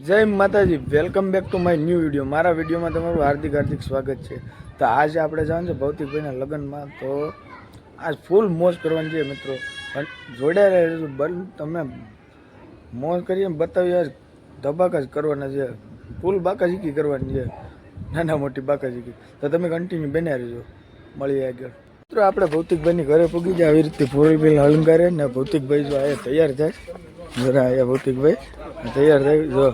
જય માતાજી welcome back to my new video મારા વિડીયોમાં તમારું હાર્દિક હાર્દિક સ્વાગત છે. તો આજે આપણે જવાનું છે ભૌતિકભાઈના લગ્નમાં. તો આજ ફૂલ મોજ કરવાની છે મિત્રો. જોડાયેલા રહેજો બલ તમે મોજ કરીને બતાવી આજ ધબાકા જ કરવાના છે. ફૂલ બાકાજીકી કરવાની છે. નાના મોટી બાકાજીકી તો તમે કન્ટિન્યુ બન્યા રહેજો. મળીએ આગળ. મિત્રો, આપણે ભૌતિકભાઈની ઘરે પૂગી જાય આવી રીતે ફૂલ બિલ અલંકારે ને ભૌતિકભાઈ જો આ તૈયાર થાય. જરા અહીંયા ભૌતિકભાઈ તૈયાર થઈ જો,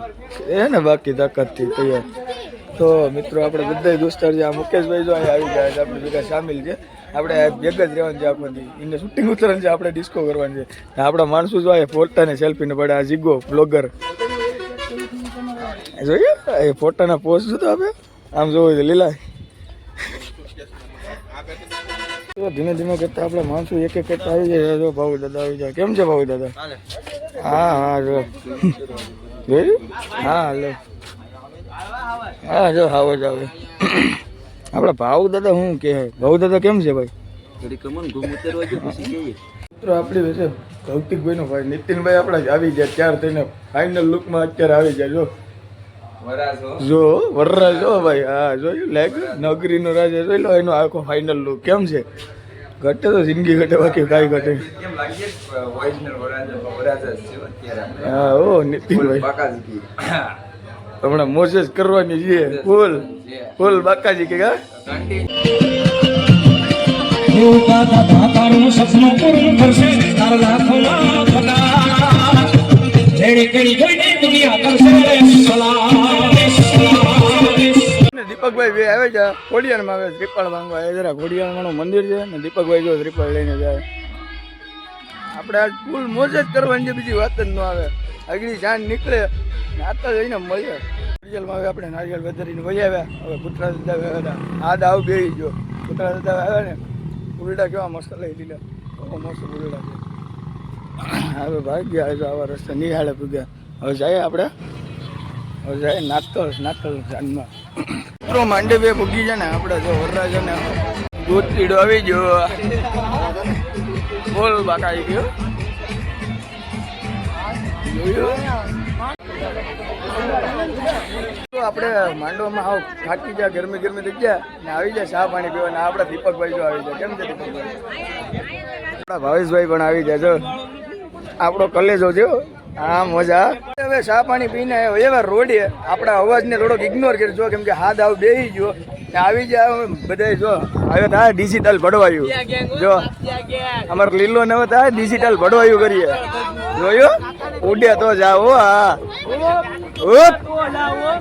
એ ને બાકી તાકાતથી તૈયાર. તો મિત્રો, આપણે બધા દોસ્તાર છે. આ મુકેશભાઈ જો અહીંયા આવી ગયા છે. આપણે ભેગા સામેલ છે. આપણે ભેગા જ રહેવાનું છે આપણને એને શૂટિંગ ઉતરવાનું છે. આપણે ડિસ્કો કરવાની છે. આપણા માણસો જો અહીંયા ફોટાને સેલ્ફીને પડે. આ જીગો બ્લોગર જોઈએ, એ ફોટાના પોસ્ટ જોતો આપણે આમ જોવું છે લીલા. ધીમે ધીમે કરતા આપણા માણસો એક એક કરતા આવી જાય. જો ભાવ દાદા આવી જાય. કેમ છે ભાવ દાદા? હા હા જો. જોયું? હા હાલો હા જો આવો જ આવે. આપણા ભાવ દાદા શું કે ભાવ દાદા કેમ છે ભાઈ? મિત્રો આપણી વિશે ભૌતિકભાઈ નો ભાઈ નીતિનભાઈ આપણા જ આવી ગયા ત્યાર થઈને ફાઇનલ લુકમાં અત્યારે આવી જાય જો. જો વરરાજ જો ભાઈ. હા જોયું? લાગ નગરીનો રાજા જોઈ લો એનો આખો ફાઇનલ લુક કેમ છે? ઘટે તો જિંદગી ઘટે બાકી કાંઈ ઘટે હા ઓ નીતિનભાઈ. હમણાં મોજેસ કરવાની છે. ફૂલ ફૂલ બાકાજી કે કા સપનું પૂરું કરશે. તારા દીપકભાઈ બે આવે છે ખોડિયારમાં આવે ત્રિપાળ માંગવા. આવે જરા ખોડિયારમાંનું મંદિર છે ને દીપકભાઈ જો ત્રિપાળ લઈને જાય. આપણે આજ ફૂલ મોજ જ કરવાની છે, બીજી વાત જ ન આવે. આગળ જાન નીકળે ને આતા જઈને મળીએ નારિયેલમાં આવે આપણે નારિયેળ વધારીને વહી આવ્યા. હવે કૂતરા દાદા આવ્યા આ દાવ બે જો કૂતરા દાદા આવ્યા ને ઉરડા કેવા મસ્ત લઈ લીધા. મસ્ત ઉરડા છે. હવે ભાગ્યા જો આવા રસ્તા નિહાળે પૂગ્યા હવે જાય આપણે. હવે જાય નાતલ નાતલ જાનમાં. મિત્રો માંડવી ભૂગી છે ને, આપણે જો વરરાજ ને દૂધ પીડો આવી ગયો. બોલ બાકા, આવી ગયો? આપણે માંડવામાં આવ થાકી જાય ગરમી ગરમી થઈ ગયા, ને આવી જાય ચા પાણી પીવા, ને આપણા દીપકભાઈ જો આવી જાય કેમ છે દીપકભાઈ? આપણા ભાવેશભાઈ પણ આવી જાય જો. આપણો કલેજો છે હો. મજા. હવે ચા પાણી પીને એવા રોડે આપણા અવાજને થોડોક ઇગ્નોર કરજો કેમ કે હાથ આવ બેહી ગયો. ને આવી જાય બધા જો. હવે થાય ડિજિટલ ભડવાયું. જો. અમારે લીલો ને હવે થાય ડિજિટલ ભડવાયું કરીએ. જોયું? ઉડે તો જાઓ હા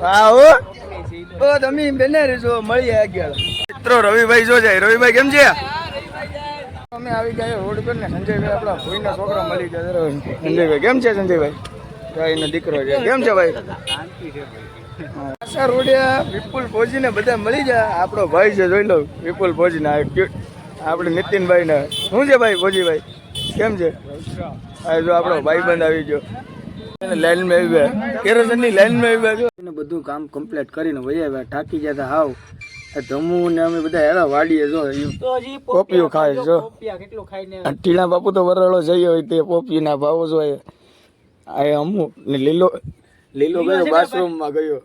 હા. હો તો તમે બેને રહેજો મળીએ આગળ. મિત્રો રવિભાઈ જો જાય. રવિભાઈ કેમ છે? અમે આવી ગયા રોડ પર ને સંજયભાઈ આપણા ભોઈના છોકરા મળી ગયા. સંજયભાઈ, કેમ છે સંજયભાઈ? ભાઈનો દીકરો છે. કેમ છે ભાઈ? આશા રોડિયા, વિપુલ ભોજી ને બધા મળી જાય આપણો ભાઈ છે, જોઈ લો, વિપુલ ફોજી ને આપણે નીતિનભાઈ ને શું છે ભાઈ ફોજીભાઈ કેમ છે? આ જો આપણો ભાઈબંધ આવી ગયો. લાઈનમાં આવી ગયા કેરોસનની લાઈનમાં આવી ગયા બધું કામ કમ્પ્લીટ કરીને વહી આવ્યા. થાકી ગયા તા હાવ. આ ધમુ ને અમે બધા હેરા વાડીએ જો પોપીઓ ખાય જો. ટીણા બાપુ તો વરળો જઈ હોય તે પોપી ના ભાવો જોઈએ આ અમુ ને લીલો લીલો ગયો. બાથરૂમમાં ગયો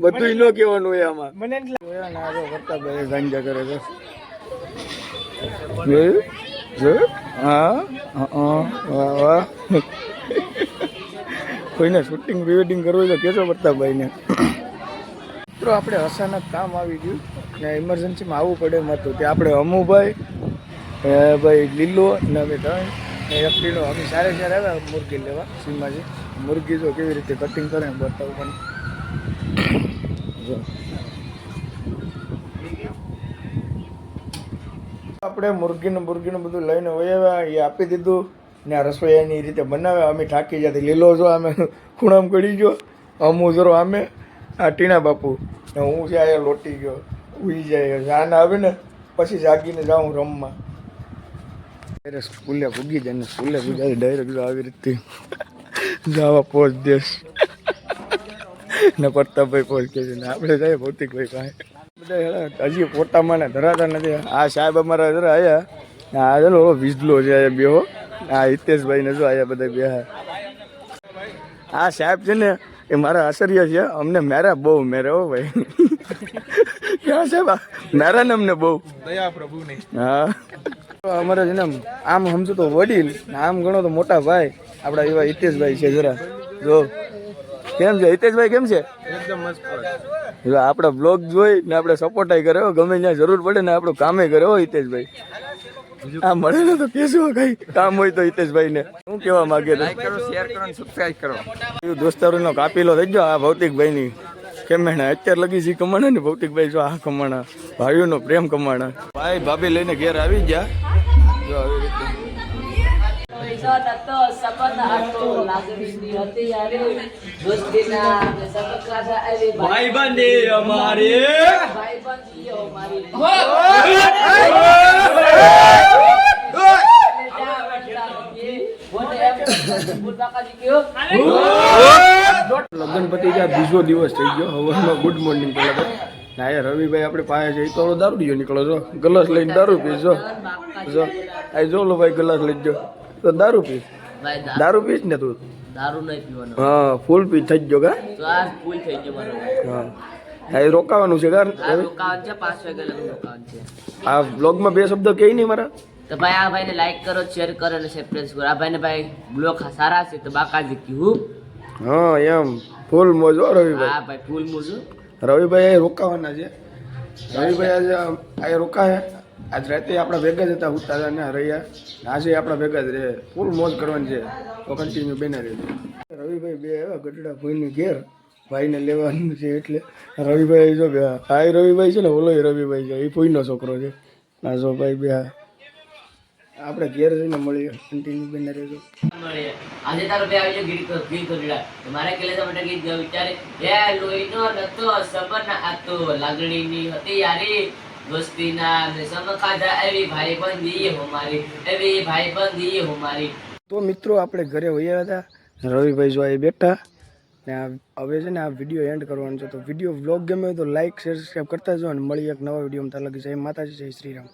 બધું ઈનો કેવાનું હોય આમાં. મને કરતા ભાઈ ગાંજા કરે છે. હા વાહ કોઈને શૂટિંગ પ્રિવેડિંગ કરવું હોય તો કેજો પ્રતાપભાઈને. મિત્રો, આપણે અચાનક કામ આવી ગયું ને ઇમરજન્સીમાં આવવું પડે એમ હતું. કે આપણે અમુભાઈ ભાઈ લીલો ને અમે ત્રણ. ને એક લીલો, અમે સારે સારે આવ્યા મુરગી લેવા, સીમાજી. મુરગી જો કેવી રીતે કટિંગ કરે એમ બતાવું પણ આપણે મુરગીનું મુરગીનું બધું લઈને વયાવ્યા, એ આપી દીધું ને આ રસોઈ એની રીતે બનાવ્યા. અમે થાકી જતી લીલો જો, અમે ખૂણામ કરી જો અમુ જરો અમે આ ટીણા બાપુ. ને હું અહીંયા લોટી ગયો, ઉઈ જાય જાન આવે ને, પછી જાગીને જાઉં રમવા. ત્યારે સ્કૂલે ભૂગી જાય ને સ્કૂલે પૂજા ડાયરેક્ટ આવી રીતે જવા પહોંચ દેશ. ને પ્રતાપભાઈ પોચ કે ને, આપણે જઈએ ભૌતિકભાઈ પાસે. બધા હજી પોતામાં ને ધરાતા નથી. આ સાહેબ અમારા જરા આયા. આ ચલો વિજલો છે અહીંયા બેહો. આ હિતેશભાઈ ને જો આયા બધા બેહા. આ સાહેબ છે ને એ મારા આશ્ચર્ય છે. અમને મેરા બહુ મેરે હો ભાઈ. ક્યાં છે બા? મેરા ને અમને બહુ. દયા પ્રભુની. હા. તો અમારે છે ને આમ- સમજો તો વડીલ આમ ગણો તો મોટા ભાઈ. આપણા એવા હિતેશભાઈ છે જરા. જો. કેમ છે? હિતેશભાઈ કેમ છે? એકદમ મસ્ત જો આપણા બ્લોગ જોઈ ને આપણે સપોર્ટ કરે હો. ગમે ત્યાં જરૂર પડે ને આપણું કામે કરે હો હિતેશભાઈ. આ મળે ને તો કેશું કઈ કામ હોય તો હિતેશભાઈ ને શું કેવા માંગે લાઈક કરો શેર કરો સબસ્ક્રાઇબ કરો. દોસ્તારોનો કાપીલો થઈ ગયો આ ભૌતિકભાઈ ની કેમેણા અત્યારે લગી છે કમાણા ને ભૌતિકભાઈ? જો આ કમાણા ભાઈઓનો પ્રેમ કમાણા. ભાઈ ભાભી લઈને ઘેર આવી ગયા. જો આવી રીતે. ને ભાઈ અમારે. ભાઈ બંધી અમારી. લગ્ન પતિ ગયા બીજો દિવસ થઈ ગયો. હવામાં ગુડ મોર્નિંગ પેલા ના યાર રવિભાઈ આપણે પાસે છે. તો દારૂ દીયો નીકળો છો. ગ્લાસ લઈને દારૂ પીશો જો આ જો લો ભાઈ ગ્લાસ લઈ જો તો દારૂ પીશ દારૂ પીશ ને તું? દારૂ નહીં પીવાનો. હા ફૂલ પી થઈ ગયો કા? ફૂલ થઈ ગયો મારો હા. હા રોકાવાનું છે આ રોકાવાનું છે પાંચ વાગે લગન રોકાવાનું છે. આ બ્લોગમાં બે શબ્દ કહી નહીં મારા? તો ભાઈ આ ભાઈને લાઈક કરો શેર કરો અને સબસ્ક્રાઇબ કરો. આ ભાઈને ભાઈ બ્લોગ સારા છે તો બાકાજી કીધું હા? એમ. ફૂલ મોજ હો રવિભાઈ. હા ભાઈ ફૂલ મોજો રવિભાઈ રોકાવાના છે. રવિભાઈ આજે આ રોકાય. આજ રાતે આપણા ભેગા જ હતા ઉતારા હતા ને રહ્યા. આજે આપણા ભેગા જ રહે. ફૂલ મોજ કરવાની છે. તો કન્ટિન્યુ બેના રહે. રવિભાઈ બે આવ્યા ગઢડા ભાઈની ઘેર ભાઈને લેવાનું છે એટલે રવિભાઈ જો બે આ રવિભાઈ છે ને ઓલો રવિભાઈ છે. એ ભોઈનો છોકરો છે. ના જો ભાઈ બે આપણે ઘેર જઈને મળીએ કન્ટિન્યુ બને રહેજો. આજે તારો બે આવી ગીત ગીત કરીડા. તો મારે કેલે તો માટે ગીત વિચારે એ લોહીનો નતો સબન આતો લાગણીની હતી યારી. દોસ્તીના ને સમ ખાધા એવી ભાઈબંધી અમારી એવી ભાઈબંધી અમારી તો મિત્રો આપણે ઘરે હોઈએ હતા. રવિભાઈ જો અહીં બેઠા. ને આ હવે છે ને આ વીડિયો એન્ડ કરવાનો છે. તો વીડિયો વ્લોગ ગમે તો લાઈક શેર સબસ્ક્રાઈબ કરતા જો અને મળીએ એક નવા વિડીયોમાં ત્યાં લગી જય માતાજી જય શ્રી રામ